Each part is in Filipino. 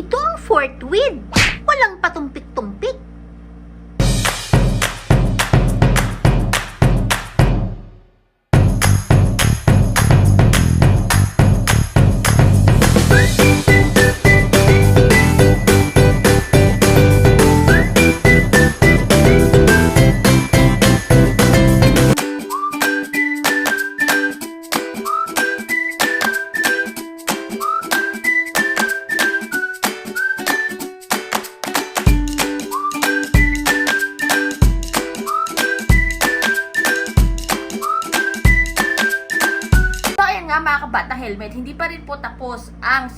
Ito ang fourth wheel. Walang patumpik-tumpik.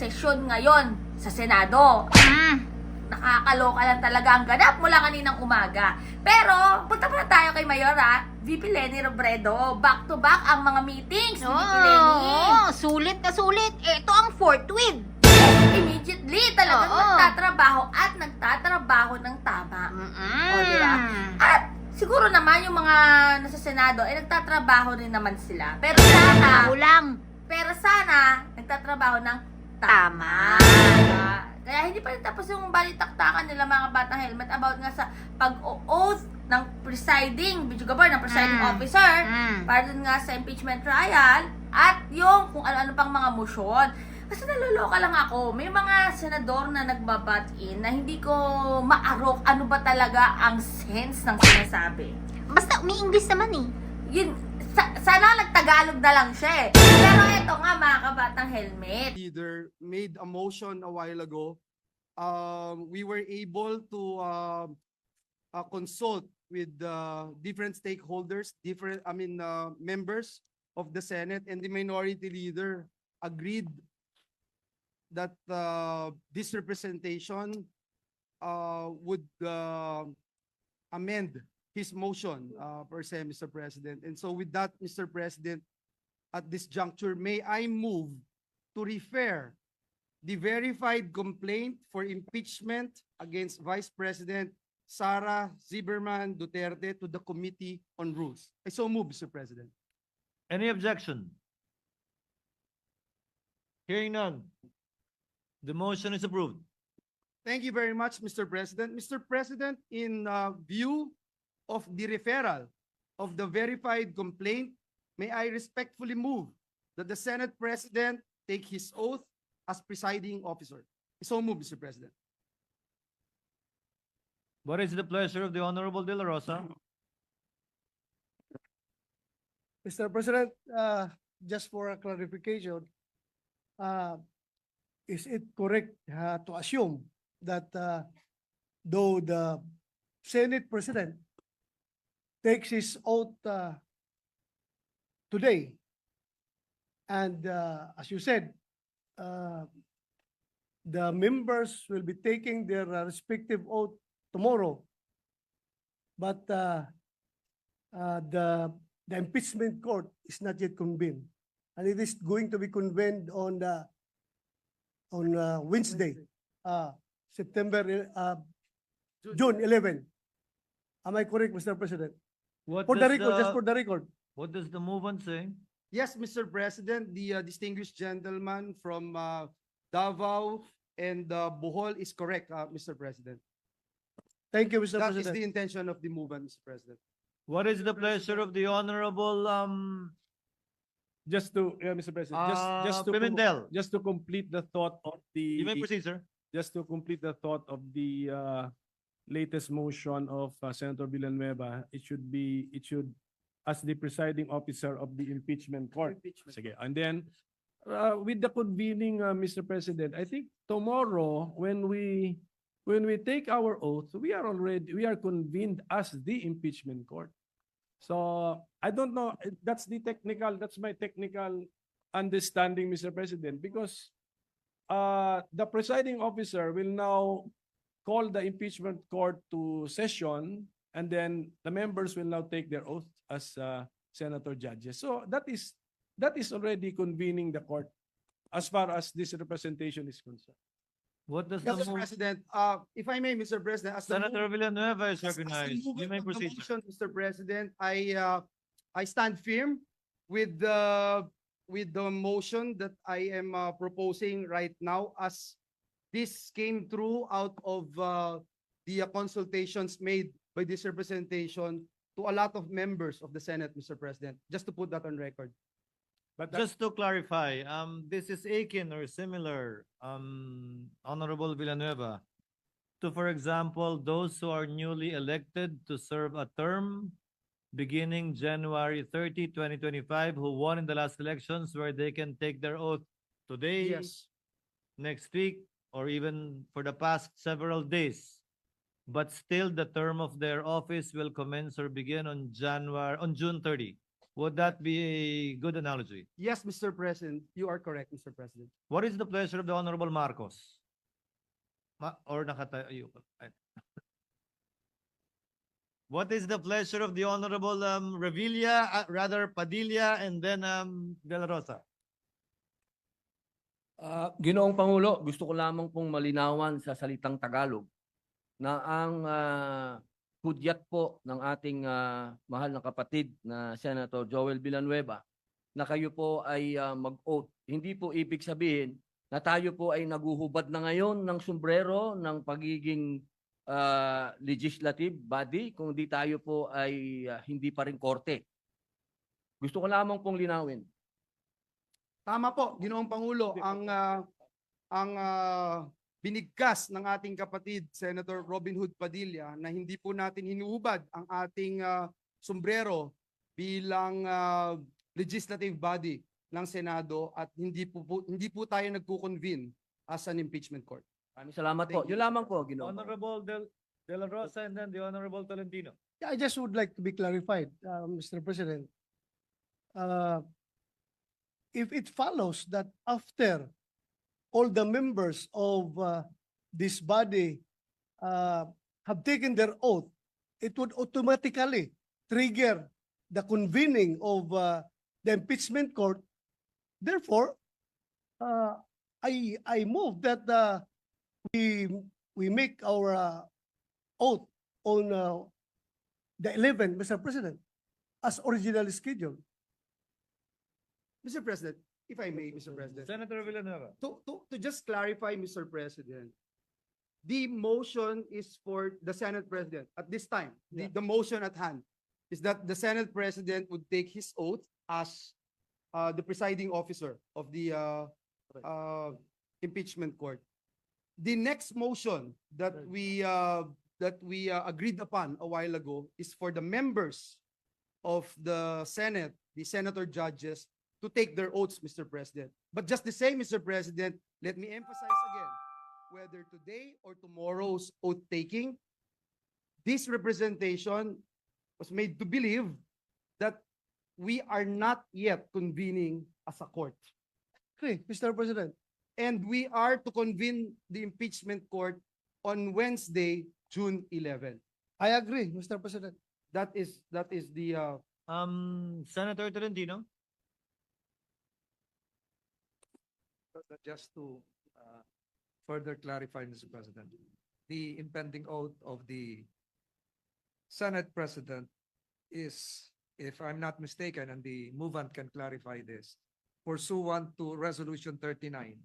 Sesyon ngayon sa Senado. Mm. Nakakaloka lang talaga ang ganap mula kaninang umaga. Pero, punta pa tayo kay Mayora, VP Lenny Robredo. Back to back ang mga meetings ni VP Lenny. Oo, sulit na sulit. Ito ang fourth wheel. Immediately talagang Oo. nagtatrabaho at nagtatrabaho ng tama. Mm-mm. O, diba? At siguro naman yung mga nasa Senado, eh nagtatrabaho rin naman sila. Pero sana, lang. pero sana, nagtatrabaho ng Tama. Diba? Kaya hindi pa rin tapos yung balitaktakan nila mga batang helmet about nga sa pag-oath ng presiding, video gabor, ng presiding Mm. officer, Mm. para dun nga sa impeachment trial, at yung kung ano-ano pang mga motion. Kasi naluloka lang ako, may mga senador na nagbabat in na hindi ko maarok ano ba talaga ang sense ng sinasabi. Basta umi-English naman eh. Yun, sa- sana nagtagalog na lang siya eh. Pero eto nga mga kabatang helmet. leader made a motion a while ago. Um, we were able to um, uh, consult with uh, different stakeholders, different, I mean, uh, members of the Senate and the minority leader agreed that uh, this representation uh, would uh, amend his motion uh, per se, Mr. President. And so with that, Mr. President, at this juncture, may I move to refer the verified complaint for impeachment against Vice President Sara Zimmerman Duterte to the Committee on Rules. I so move, Mr. President. Any objection? Hearing none. The motion is approved. Thank you very much, Mr. President. Mr. President, in uh, view of the referral of the verified complaint, may I respectfully move that the Senate President take his oath as presiding officer. I so move, Mr. President. What is the pleasure of the Honorable De La Rosa? Mr. President, uh, just for a clarification, uh, is it correct uh, to assume that uh, though the Senate President takes his oath uh, today, and uh, as you said, uh, the members will be taking their uh, respective oath tomorrow, but uh, uh, the the impeachment court is not yet convened. And it is going to be convened on the, on uh, Wednesday, uh, September, uh, June 11. Am I correct, Mr. President? What For the does record, just the- for the record. What does the movement say? Yes, Mr. President, the uh, distinguished gentleman from uh, Davao and uh, Bohol is correct, uh, Mr. President. Thank you, Mr. President. That is the President. intention of the movement, Mr. President. What is the pleasure of the Honorable, um, Just to, yeah, Mr. President, just, uh, just to, com- Pimentel? just to complete the thought of You may the, proceed, sir. just to complete the thought of the, uh, latest motion of uh, Senator Villanueva, it should be, it should, as the presiding officer of the impeachment court. Sige, and then, uh, with the convening, uh, Mr. President, I think tomorrow, when we, when we take our oath, we are already, we are convened as the impeachment court. So, I don't know, eh, that's the technical, that's my technical understanding, Mr. President, because uh, the presiding officer will now call the impeachment court to session, and then the members will now take their oath as uh, senator judges. So that is, that is already convening the court as far as this representation is concerned. What does the Mr. move? President, uh, if I may, Mr. President, as the Senator move- Villanueva is as- as the recognized. You may of the proceed. sir. motion, Mr. President, I, uh, I stand firm with the, with the motion that I am uh, proposing right now as This came through out of uh, the uh, consultations made by this representation to a lot of members of the Senate, Mr. President, just to put that on record. But Just to clarify, um, this is akin or similar, um, Honorable Villanueva, to, for example, those who are newly elected to serve a term beginning January 30, 2025, who won in the last elections where they can take their oath today, Yes, next week, or even for the past several days. But still, the term of their office will commence or begin on January, on June 30. Would that be a good analogy? yes, Mr. President, you are correct, Mr. President. What is the pleasure of the Honorable Marcos? Ma or nakatayo ka? What is the pleasure of the Honorable um, Revilla, uh, rather Padilla, and then um, De La Rosa? Ah, Ginoong Pangulo, gusto ko lamang pong malinawan sa salitang Tagalog na ang ah, hudyat po ng ating ah, mahal na kapatid na Senator Joel Villanueva na kayo po ay ah, mag-oath. Hindi po ibig sabihin na tayo po ay naguhubad na ngayon ng sombrero ng pagiging ah, legislative body kung di tayo po ay ah, hindi pa rin korte. Gusto ko lamang pong linawin. Tama po, Ginoong Pangulo, ang ah, ang ah, binigkas ng ating kapatid Senator Robin Hood Padilla na hindi po natin hinuhubad ang ating ah, sombrero bilang ah, legislative body ng Senado at hindi po, po hindi po tayo nagko-convene as an impeachment court. Maraming salamat po. Thank you. Yun lamang po, Ginoong. Honorable De, De La Rosa and then the Honorable Tolentino. I just would like to be clarified, uh, Mr. President. Uh, If it follows that after all the members of uh, this body uh, have taken their oath, it would automatically trigger the convening of uh, the impeachment court. Therefore, uh, I, I move that uh, we, we make our uh, oath on uh, the 11th, Mr. President, as originally scheduled. Mr. President, if I may, Mr. President. Senator Villanueva. to, to, to just clarify, Mr. President, the motion is for the Senate President at this time. The, the motion at hand is that the Senate President would take his oath as uh, the presiding officer of the uh, uh, impeachment court. The next motion that Right. we uh, that we uh, agreed upon a while ago is for the members of the Senate, the senator judges, to take their oaths, Mr. President. But just the same, Mr. President, let me emphasize again, whether today or tomorrow's oath taking, this representation was made to believe that we are not yet convening as a court. Okay, Mr. President. And we are to convene the impeachment court on Wednesday, June 11. I agree, Mr. President. That is, that is the, uh, Um, Senator Tolentino. Just to uh, further clarify, Mr. President, the impending oath of the Senate President is, if I'm not mistaken, and the movant can clarify this, pursuant to Resolution thirty-nine,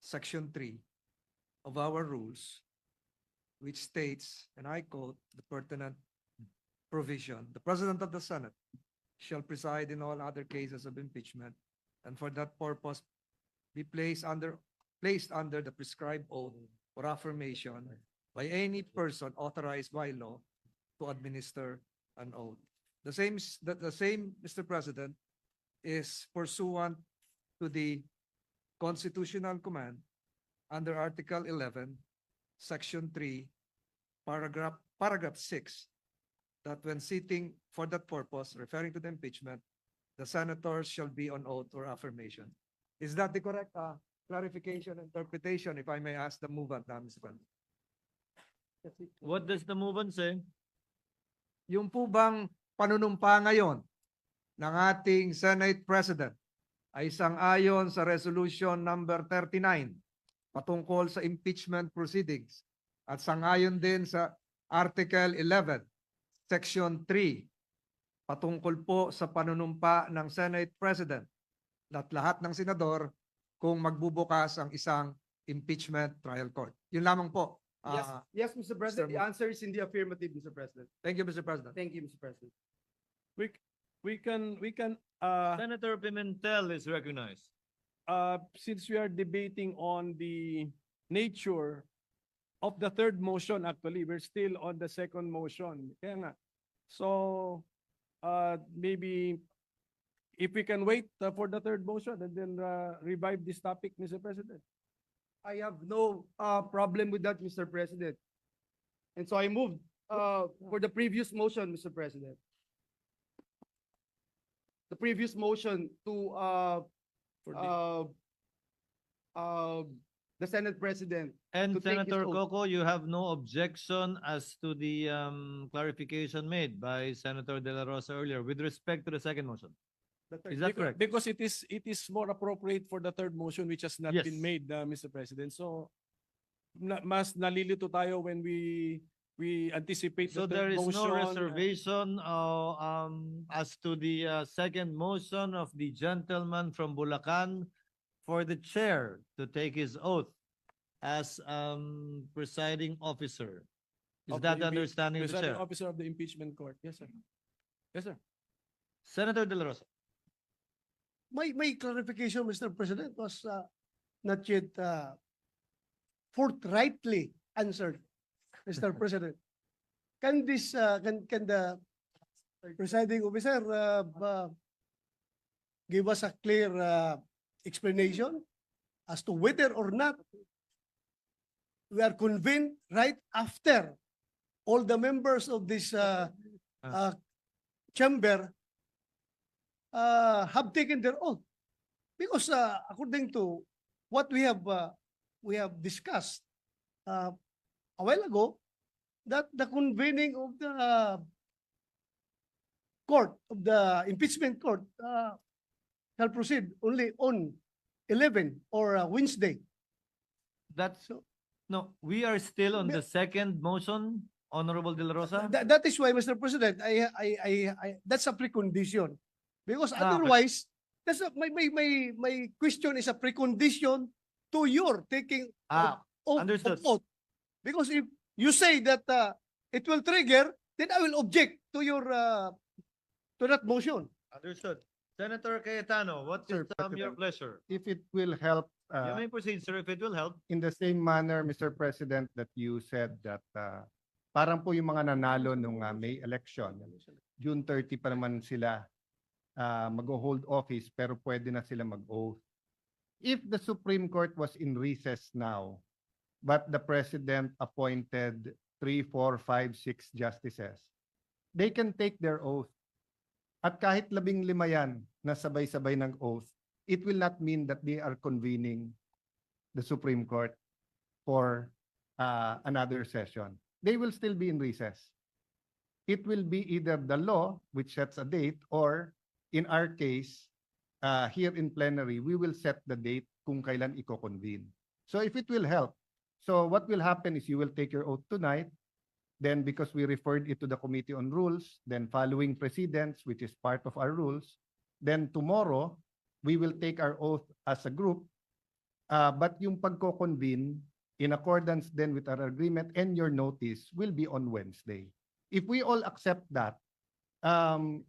Section three of our rules, which states, and I quote the pertinent provision, the President of the Senate shall preside in all other cases of impeachment, and for that purpose be placed under, placed under the prescribed oath or affirmation by any person authorized by law to administer an oath. The same, the, the same, Mr. President, is pursuant to the constitutional command under Article eleven, Section three, paragraph, paragraph six, that when sitting for that purpose, referring to the impeachment, the senators shall be on oath or affirmation. Is that the correct uh, clarification, interpretation, if I may ask the movant, uh, Mr. President? What does the movement say? Yung po bang panunumpa ngayon ng ating Senate President ay sang-ayon sa Resolution Number 39 patungkol sa impeachment proceedings at sang-ayon din sa Article 11, Section 3 patungkol po sa panunumpa ng Senate President at lahat ng senador kung magbubukas ang isang impeachment trial court. Yun lamang po. Yes, Ah, yes, Mr. President, the answer is in the affirmative, Mr. President. thank you, Mr. President. Thank you, Mr. President. We, c- we can, we can, uh, Senator Pimentel is recognized. uh, since we are debating on the nature of the third motion, actually, we're still on the second motion. Kaya nga. So, uh, maybe if we can wait uh, for the third motion and then, uh, revive this topic, Mr. President. I have no uh problem with that, Mr. President. And so I moved uh for the previous motion, Mr. President. The previous motion to uh For the, uh uh the Senate President. And take his Senator oath. Coco, you have no objection as to the um clarification made by Senator De La Rosa earlier with respect to the second motion. The third- Is that correct? Because it is, it is more appropriate for the third motion which has not Yes. been made, uh, Mr. President. So, na, mas nalilito tayo when we, we anticipate So the there third is motion. no uh, reservation uh, um as to the uh, second motion of the gentleman from Bulacan for the chair to take his oath as um presiding officer. Is of that the impe- understanding of the presiding chair? Officer of the impeachment court. Yes, sir. Yes, sir. Senator De La Rosa. My, my clarification, Mr. President, was uh, not yet uh, forthrightly answered, Mr. President. Can this, uh, can, can the presiding officer uh, uh, give us a clear uh, explanation as to whether or not we are convened right after all the members of this uh, uh, chamber uh, have taken their oath. Because uh, according to what we have uh, we have discussed uh, a while ago, that the convening of the uh, court of the impeachment court uh, shall proceed only on 11 or uh, Wednesday. That's, So- no, we are still on the second motion, Honorable De La Rosa. That, that is why, Mr. President, I, I, I, I, that's a precondition. Because Ah, okay. otherwise, that's a, my, my, my, my question is a precondition to your taking Ah, of, of understood. oath. Because if you say that uh, it will trigger, then I will object to your, uh, to that motion. understood. Senator Cayetano, what is Sir um, your President. pleasure? If it will help, You uh, may proceed, sir, if it will help. in the same manner, Mr. President, that you said that uh, parang po yung mga nanalo nung uh, May election, June 30 pa naman sila uh, mag-hold office pero pwede na sila mag-oath. If the Supreme Court was in recess now, but the President appointed three, four, five, six justices, they can take their oath. At kahit labing lima yan na sabay-sabay ng oath, it will not mean that they are convening the Supreme Court for uh, another session. They will still be in recess. It will be either the law, which sets a date, or in our case, uh, here in plenary, we will set the date kung kailan iko-convene. So if it will help, so what will happen is you will take your oath tonight, then because we referred it to the Committee on Rules, then following precedents, which is part of our rules, then tomorrow, we will take our oath as a group. Uh, but yung pagko-convene, in accordance then with our agreement and your notice, will be on Wednesday. If we all accept that, um,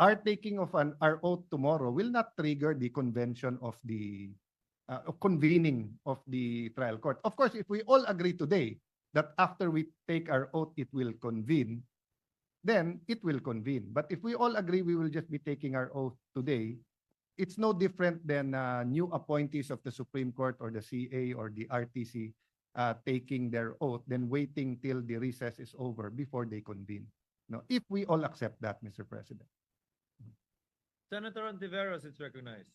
our taking of an, our oath tomorrow will not trigger the convention of the, uh, convening of the trial court. Of course, if we all agree today that after we take our oath, it will convene, then it will convene. But if we all agree we will just be taking our oath today, it's no different than uh, new appointees of the Supreme Court or the CA or the RTC uh, taking their oath, then waiting till the recess is over before they convene. Now, if we all accept that, Mr. President. Senator Ontiveros is recognized.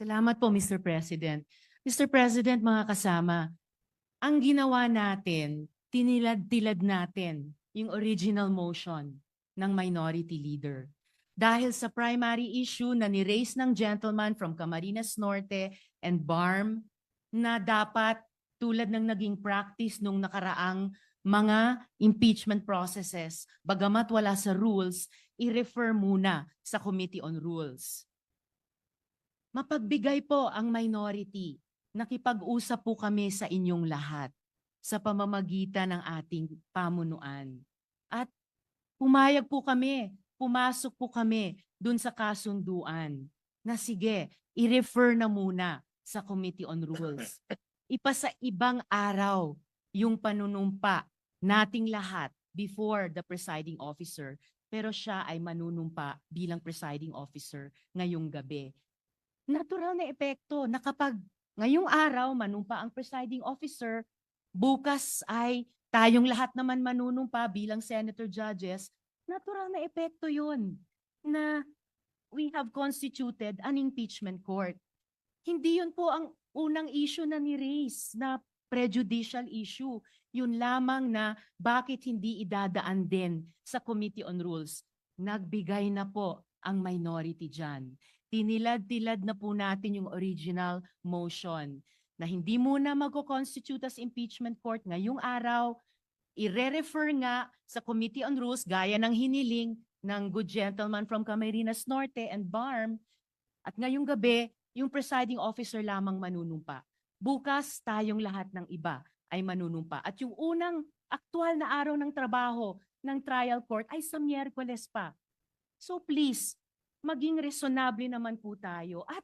Salamat po, Mr. President. Mr. President, mga kasama, ang ginawa natin, tinilad-tilad natin yung original motion ng minority leader. Dahil sa primary issue na ni-raise ng gentleman from Camarines Norte and BARM na dapat tulad ng naging practice nung nakaraang mga impeachment processes, bagamat wala sa rules, i-refer muna sa Committee on Rules. mapagbigay po ang minority. Nakipag-usap po kami sa inyong lahat sa pamamagitan ng ating pamunuan. At pumayag po kami, pumasok po kami dun sa kasunduan na sige, i-refer na muna sa Committee on Rules. Ipasa ibang araw yung panunumpa nating lahat before the presiding officer pero siya ay manunumpa bilang presiding officer ngayong gabi. Natural na epekto na kapag ngayong araw manumpa ang presiding officer, bukas ay tayong lahat naman manunumpa bilang senator judges, natural na epekto yun na we have constituted an impeachment court. Hindi yun po ang unang issue na ni-raise na prejudicial issue. Yun lamang na bakit hindi idadaan din sa Committee on Rules. Nagbigay na po ang minority dyan. Tinilad-tilad na po natin yung original motion na hindi muna mag-constitute as impeachment court ngayong araw, ire-refer nga sa Committee on Rules gaya ng hiniling ng good gentleman from Camarines Norte and BARM. At ngayong gabi, yung presiding officer lamang manunumpa. Bukas, tayong lahat ng iba ay manunumpa. At yung unang aktual na araw ng trabaho ng trial court ay sa Miyerkules pa. So please, maging resonable naman po tayo at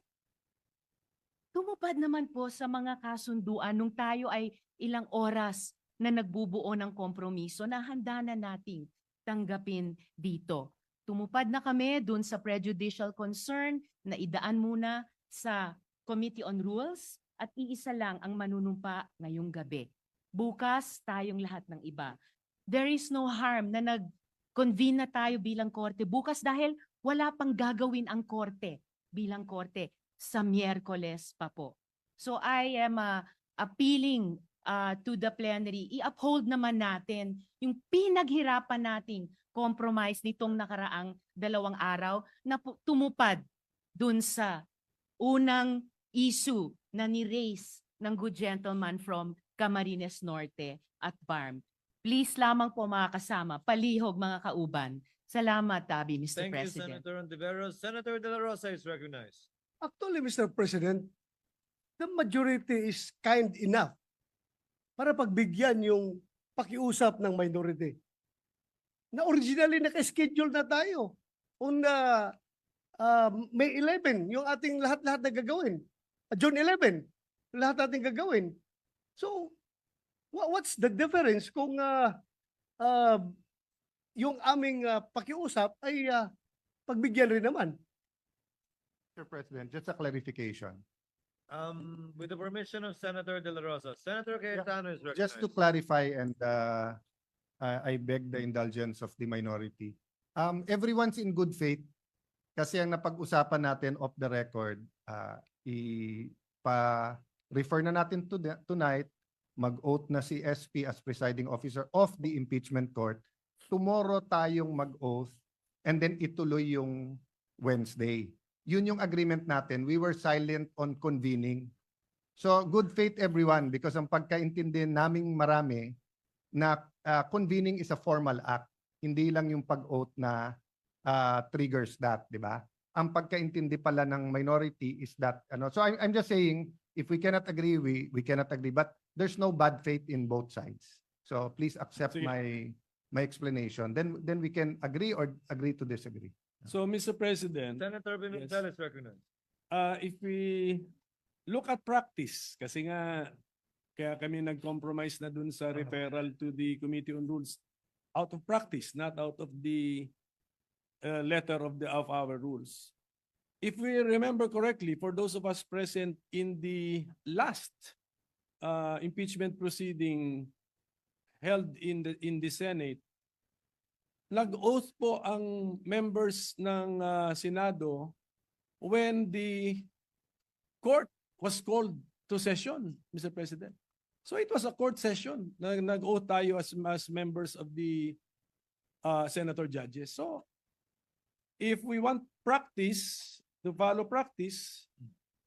tumupad naman po sa mga kasunduan nung tayo ay ilang oras na nagbubuo ng kompromiso na handa na nating tanggapin dito. Tumupad na kami dun sa prejudicial concern na idaan muna sa Committee on Rules at iisa lang ang manunumpa ngayong gabi. Bukas, tayong lahat ng iba. There is no harm na nag-convene na tayo bilang korte bukas dahil wala pang gagawin ang korte bilang korte sa Miyerkules pa po. So I am uh, appealing uh, to the plenary, i-uphold naman natin yung pinaghirapan nating compromise nitong nakaraang dalawang araw na tumupad dun sa unang issue na ni-raise ng good gentleman from Camarines Norte at BARM. Please lamang po mga kasama, palihog mga kauban. Salamat, Tabi, Mr. Thank you, President. Senator Ontiveros. Senator De La Rosa is recognized. Actually, Mr. President, the majority is kind enough para pagbigyan yung pakiusap ng minority. Na originally naka-schedule na tayo on uh, uh, May 11, yung ating lahat-lahat na gagawin. June 11, lahat natin gagawin. So, wha- what's the difference kung uh, uh, yung aming uh, pakiusap ay uh, pagbigyan rin naman? Mr. President, just a clarification. Um, with the permission of Senator De La Rosa, Senator Cayetano is recognized. Just to clarify and uh, I I beg the indulgence of the minority. Um, everyone's in good faith kasi ang napag-usapan natin off the record, uh, ipa-refer na natin to tonight, mag-oath na si SP as presiding officer of the impeachment court. Tomorrow tayong mag-oath and then ituloy yung Wednesday. Yun yung agreement natin. We were silent on convening. So good faith everyone because ang pagkaintindi naming marami na uh, convening is a formal act. Hindi lang yung pag-oath na uh, triggers that, di ba? Ang pagkaintindi pala ng minority is that ano. So I'm I'm just saying if we cannot agree we we cannot agree but there's no bad faith in both sides. So please accept Sige. my my explanation. Then then we can agree or agree to disagree. So, Mr. President, Senator Pimentel is recognized. uh, if we look at practice, kasi nga, kaya kami nag-compromise na dun sa referral to the Committee on Rules out of practice, not out of the uh, letter of the, of our rules. If we remember correctly, for those of us present in the last uh, impeachment proceeding held in the, in the Senate, nag-oath po ang members ng uh, Senado when the court was called to session, Mr. President. So it was a court session. na Nag-oath tayo as, as members of the uh, senator judges. So if we want practice, to follow practice,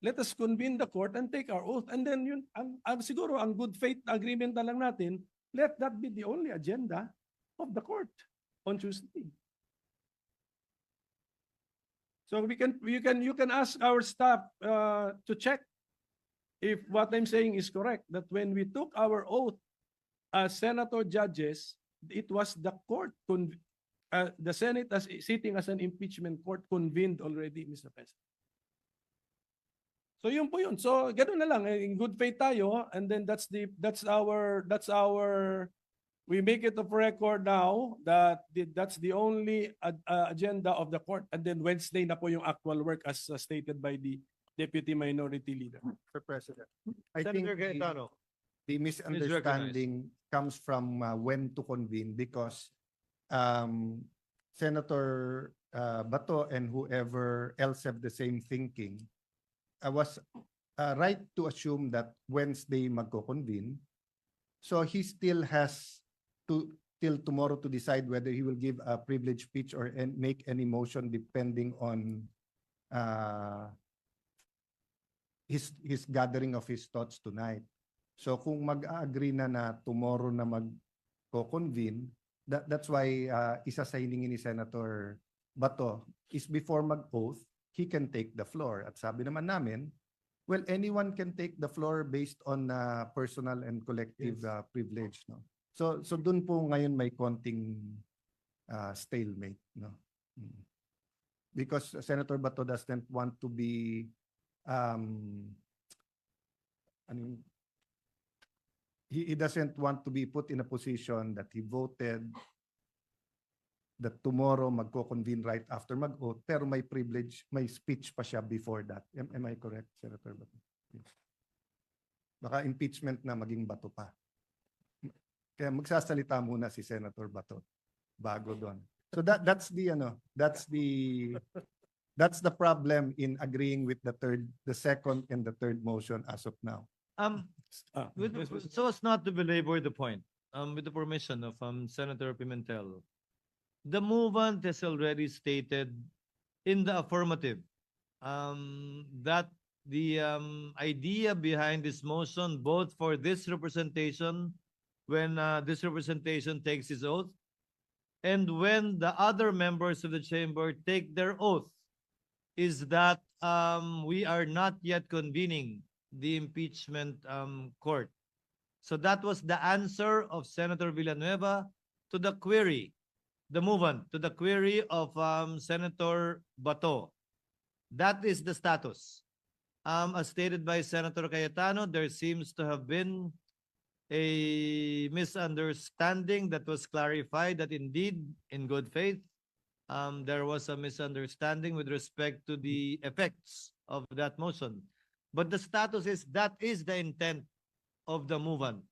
let us convene the court and take our oath. And then yun, ang, ang, siguro ang good faith agreement na lang natin, let that be the only agenda of the court on Tuesday. So we can, you can, you can ask our staff uh, to check if what I'm saying is correct, that when we took our oath as senator judges, it was the court, uh, the Senate as sitting as an impeachment court convened already, Mr. President. So yun po yun. So ganoon na lang, eh, in good faith tayo and then that's the that's our that's our we make it of record now that the, that's the only ad- uh, agenda of the court and then Wednesday na po yung actual work as uh, stated by the deputy minority leader. Mr. President, I think Senator the- the misunderstanding comes from uh, when to convene because um, Senator uh, Bato and whoever else have the same thinking, I was uh, right to assume that Wednesday magko-convene. So he still has to till tomorrow to decide whether he will give a privilege speech or and make any motion depending on uh, his his gathering of his thoughts tonight. So kung mag-agree na na tomorrow na mag-convene, that, that's why uh, isa sa hiningi ni Senator Bato is before mag-oath, he can take the floor. At sabi naman namin, well, anyone can take the floor based on uh, personal and collective Yes. uh, privilege. No? So, so dun po ngayon may konting uh, stalemate. No? Mm. Because Senator Bato doesn't want to be um, ano yung- he, he doesn't want to be put in a position that he voted that tomorrow magko-convene right after mag-oath, pero may privilege, may speech pa siya before that. Am, am I correct, Senator Bato? Baka impeachment na maging bato pa. Kaya magsasalita muna si Senator Bato bago doon. So that that's the ano, that's the that's the problem in agreeing with the third, the second and the third motion as of now. Um, Ah, with, yes, so as not to belabor the point, um, with the permission of, um, Senator Pimentel, the movement has already stated in the affirmative, um, that the, um, idea behind this motion, both for this representation, when, uh, this representation takes its oath, and when the other members of the chamber take their oath, is that, um, we are not yet convening the impeachment um court. So that was the answer of Senator Villanueva to the query, the movement, to the query of um Senator Bato. That is the status. Um, as stated by Senator Cayetano, there seems to have been a misunderstanding that was clarified that indeed, in good faith, um, there was a misunderstanding with respect to the effects of that motion. But the status is that is the intent of the movement.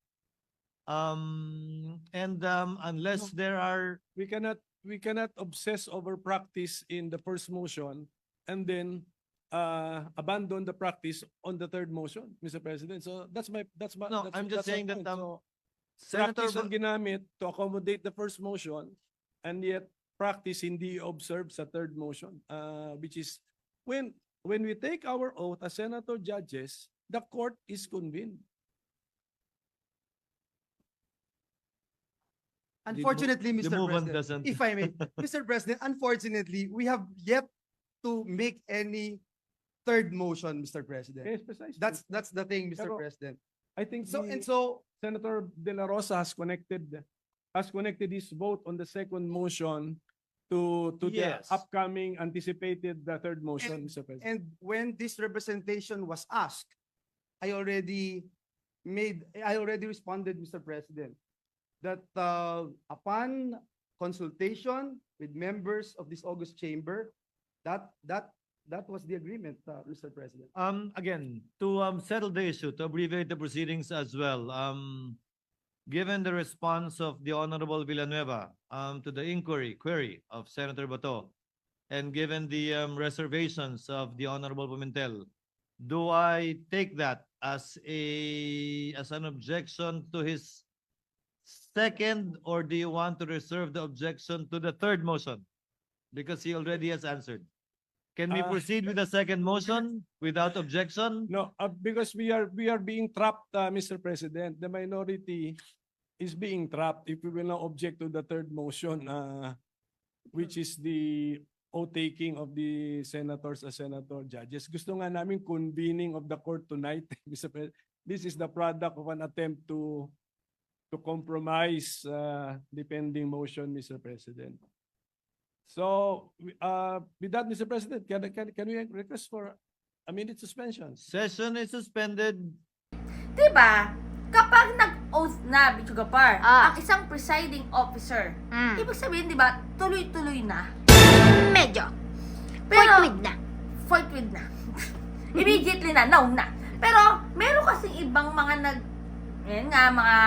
Um, and um, unless there are, we cannot we cannot obsess over practice in the first motion and then uh abandon the practice on the third motion, Mr. President. So that's my that's my no, that's- I'm just that's my saying that point. um, So, Senator, practice ang ginamit to accommodate the first motion and yet practice hindi observed sa third motion uh which is when when we take our oath as senator judges the court is convened Unfortunately, the Mr. President, doesn't. if I may, Mr. President, unfortunately, we have yet to make any third motion, Mr. President. yes precisely That's, that's the thing, Mr. Pero- President. i think So, the- and so, Senator De La Rosa has connected, has connected his vote on the second motion to, to the Yes. upcoming anticipated the third motion, Mr. President. and when this representation was asked, I already made, I already responded, Mr. President, that uh, upon consultation with members of this August chamber, that, that, that was the agreement, uh, Mr. President. Um, again, to um settle the issue, to abbreviate the proceedings as well, um, given the response of the Honorable Villanueva, um, to the inquiry, query of Senator Bato, and given the um reservations of the Honorable Pimentel, do I take that as a, as an objection to his second, or do you want to reserve the objection to the third motion? Because he already has answered. Can we Ah. proceed with the second motion without objection? No, uh, because we are, we are being trapped, uh, Mr. President. The minority is being trapped if we will not object to the third motion, uh, which is the oath taking of the senators as senator judges. Gusto nga namin convening of the court tonight, Mr. President. This is the product of an attempt to to compromise uh, the pending motion, Mr. President. So, uh, with that, Mr. President, can, can, can we request for a minute suspension? Session is suspended. Diba? Kapag nag-oath na, Bichugapar, Ah. ang isang presiding officer, Mm. ibig sabihin, di ba, tuloy-tuloy na. Medyo. Pero, Forthwith na. forthwith na. Immediately na, now na. Pero, meron kasing ibang mga nag, yan nga, mga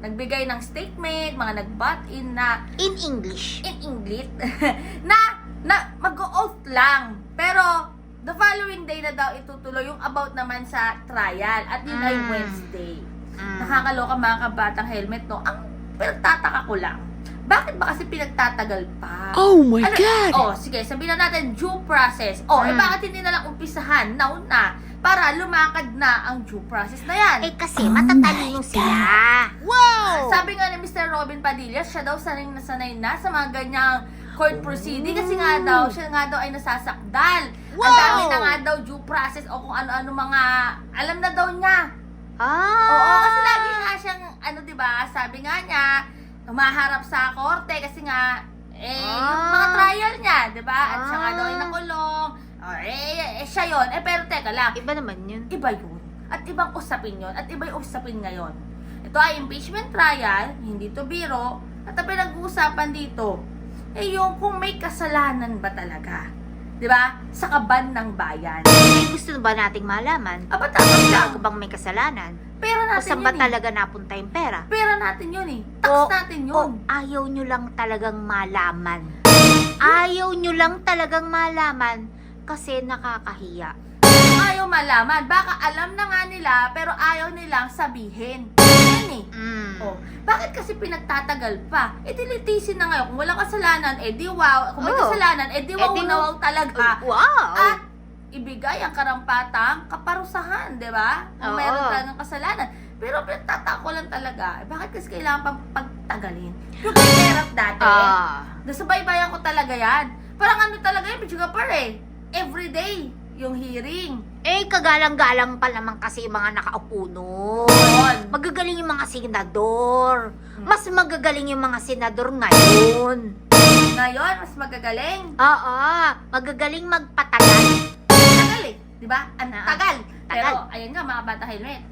nagbigay ng statement, mga nag-butt in na In English. in English na na mag-oath lang. Pero the following day na daw itutuloy yung about naman sa trial at yun ay Mm. Wednesday. Mm. Nakakaloka mga kabatang helmet no. Ang pinagtataka ko lang. Bakit ba kasi pinagtatagal pa? Oh my Ano- Oh, sige, sabihin na natin due process. Oh, eh Mm. bakit hindi na lang umpisahan now na para lumakad na ang due process na yan? Eh kasi matatalino sila. Wow! Sabi nga ni Mr. Robin Padilla, siya daw sanay na sanay na sa mga ganyang court proceeding kasi nga daw, siya nga daw ay nasasakdal. Ang Wow! dami na nga daw due process o kung ano-ano mga, alam na daw niya. Ah! Oo, kasi lagi nga siyang, ano 'di ba sabi nga niya, humaharap sa korte kasi nga, eh, yung Ah. mga trial niya, 'di ba At siya nga daw ay Ah. nakulong. Oh, eh, eh, siya yon Eh, pero teka lang, Iba naman yun. iba yun. At ibang usapin yon At iba yung usapin ngayon. Ito ay impeachment trial, hindi to biro. At ang pinag-uusapan dito, eh yung kung may kasalanan ba talaga. 'Di ba Sa kaban ng bayan. Gusto ba nating malaman? Aba, tapos lang. Talaga bang may kasalanan? Pera O natin saan yun ba eh. talaga napunta yung pera? Pera natin yun eh. Tax O- natin O yun. ayaw nyo lang talagang malaman? Ayaw nyo lang talagang malaman kasi nakakahiya. Ayaw malaman. Baka alam na nga nila, pero ayaw nilang sabihin. Yan eh. Mm. Oh, bakit kasi pinagtatagal pa? E dilitisin na ngayon. Kung walang kasalanan, eh di wow. Kung may Oo. kasalanan, eh di Eh, wow di na wow. talaga. Wow! At ibigay ang karampatang kaparusahan, di ba? Kung Oo. meron talagang kasalanan. Pero pinagtatako lang talaga, eh, bakit kasi kailangan pang pagtagalin? Yung kay Erap dati, Ah. Nasubaybayan ko talaga yan. Parang ano talaga yun, Pichuga Par eh. Everyday, yung hearing. Eh, kagalang-galang pa naman kasi yung mga nakaupo nun. Magagaling yung mga senador. Hmm. Mas magagaling yung mga senador ngayon. Ngayon, mas magagaling. Oo, magagaling magpatagal. Tagal eh. Di ba? Ang Ah, tagal. Pero, tagal. ayan nga, mga bata helmet.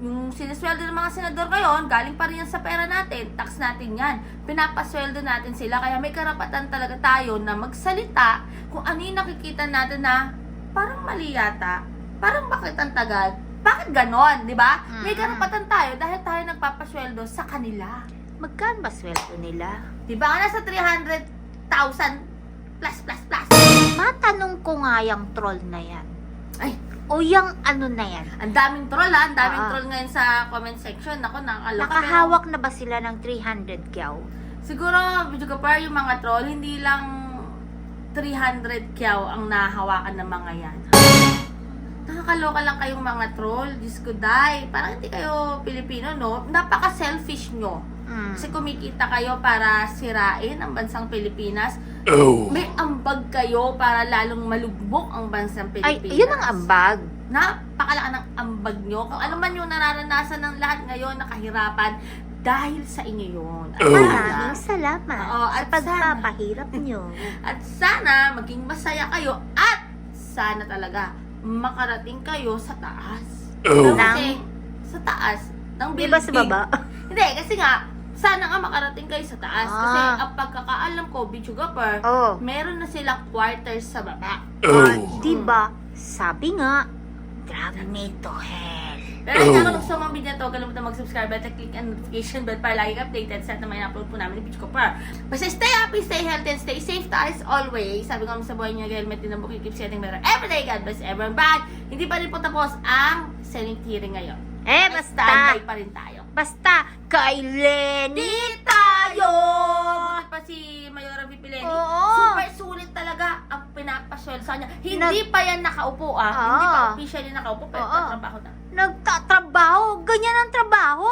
Yung sinisweldo ng mga senador ngayon, galing pa rin yan sa pera natin. Tax natin yan. Pinapasweldo natin sila. Kaya may karapatan talaga tayo na magsalita kung ano yung nakikita natin na parang mali yata. Parang bakit ang tagal? Bakit ganon? Di ba? May Mm. karapatan tayo dahil tayo nagpapasweldo sa kanila. Magkano ba sweldo nila? Di ba? Nasa 300,000 plus plus plus. Matanong ko nga yung troll na yan. Ay. O yung ano na yan. Ang daming troll ha, ang daming Ah. troll ngayon sa comment section. Ako, nakakaloka. Nakahawak na ba sila ng 300 kyaw? Pero, siguro, video ka par, yung mga troll, hindi lang 300 kyaw ang nahawakan ng mga yan. Nakakaloka lang kayong mga troll. Diyos ko, die. Parang hindi kayo Pilipino, no? Napaka-selfish nyo. Mm. Kasi kumikita kayo para sirain ang bansang Pilipinas. May ambag kayo para lalong malugmok ang bansang Ay, Pilipinas. yun ang ambag. Napakalaki ng ambag nyo. Kung ano man yung nararanasan ng lahat ngayon na kahirapan, dahil sa inyo yun. At Maraming sana, salamat Oo, sa at pagpapahirap nyo. at sana maging masaya kayo at sana talaga makarating kayo sa taas. Kasi sa taas ng Di ba sa building. baba? Hindi, kasi nga, sana nga makarating kayo sa taas. Kasi Ah. ang pagkakaalam ko, Bichugapur, Oh. meron na silang quarters sa baba. Ah, di ba? Sabi nga, drive me to hell. Pero kung oh. gusto mong video na to, kalimutan mag-subscribe at click ang notification bell para lagi updated sa naman upload po namin ni Pitch Cooper. Basta stay happy, stay healthy, and stay safe to as always. Sabi ko naman sa buhay niyo, helmet din ang book, keep getting better every day. God bless everyone. But, hindi pa rin po tapos ang Senate hearing ngayon. Eh, basta, Standby pa rin tayo. Basta, kay Lenny tayo! Pa si Mayora Vipileni? Oo. Super sulit talaga ang pinapaswel sa kanya. Hindi pa yan nakaupo ah. Hindi pa Oo. officially nakaupo pero Oo. tatrabaho na. Nagtatrabaho, ganyan ang trabaho.